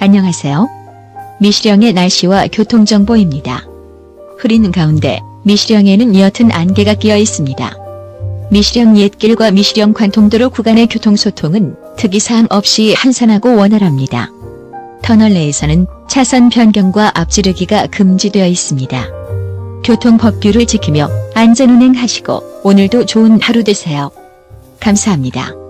안녕하세요. 미시령의 날씨와 교통정보입니다. 흐리는 가운데 미시령에는 옅은 안개가 끼어 있습니다. 미시령 옛길과 미시령 관통도로 구간의 교통소통은 특이사항 없이 한산하고 원활합니다. 터널 내에서는 차선 변경과 앞지르기가 금지되어 있습니다. 교통법규를 지키며 안전운행하시고 오늘도 좋은 하루 되세요. 감사합니다.